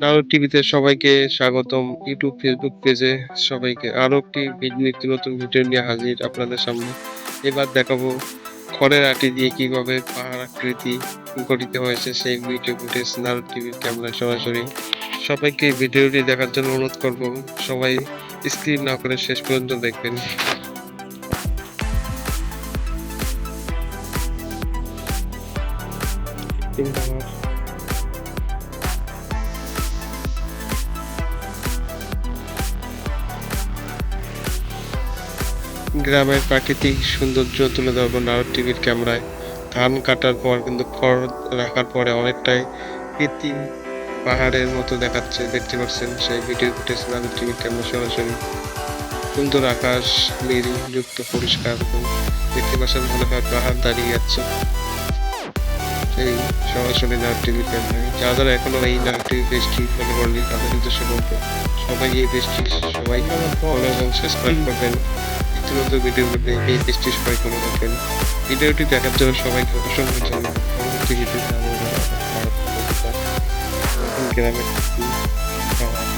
নারদ টিভিতে সবাইকে স্বাগতম, ইউটিউব, ফেসবুক পেজে সবাইকে আরও একটি একটি নতুন ভিডিও নিয়ে হাজির আপনাদের সামনে। এবার দেখাবো খড়ের আটি দিয়ে কীভাবে পাহাড় আকৃতি গঠিত হয়েছে, সেই ভিডিও ফুটেজ নারদ টিভির ক্যামেরায় সরাসরি সবাইকে ভিডিওটি দেখার জন্য অনুরোধ করব। সবাই স্ক্রিন না করে শেষ পর্যন্ত দেখবেন। গ্রামের প্রাকৃতিক সৌন্দর্য তুলে ধরবো নারদ টিভির ক্যামেরায়। ধান কাটার পর কিন্তু খড় রাখার পরে অনেকটাই কৃত্রিম পাহাড়ের মতো দেখাচ্ছে। দেখতে পাচ্ছেন সেই ভিডিও ফুটেজ নারদ টিভির ক্যামেরা সরাসরি। সুন্দর আকাশ নীল যুক্ত পরিষ্কার দেখতে পাচ্ছেন মনে হয় পাহাড় দাঁড়িয়ে যাচ্ছে সেই সরাসরি নারদ টিভির ক্যামেরায়। যারা যারা এখনও এই নারদ টিভি পেজটি ফলো করেনি তাদের উদ্দেশ্য বলব সবাই এই দেশটির সবাই ফলো এবং সাবস্ক্রাইব করবেন। ইতিমধ্যে ভিডিও দেখে এই পেজটি সবাই ফলো রাখবেন ভিডিওটি দেখার জন্য সবাইকে অসংখ্য ধন্যবাদ। পরবর্তী ভিডিওতে আমরা গ্রামের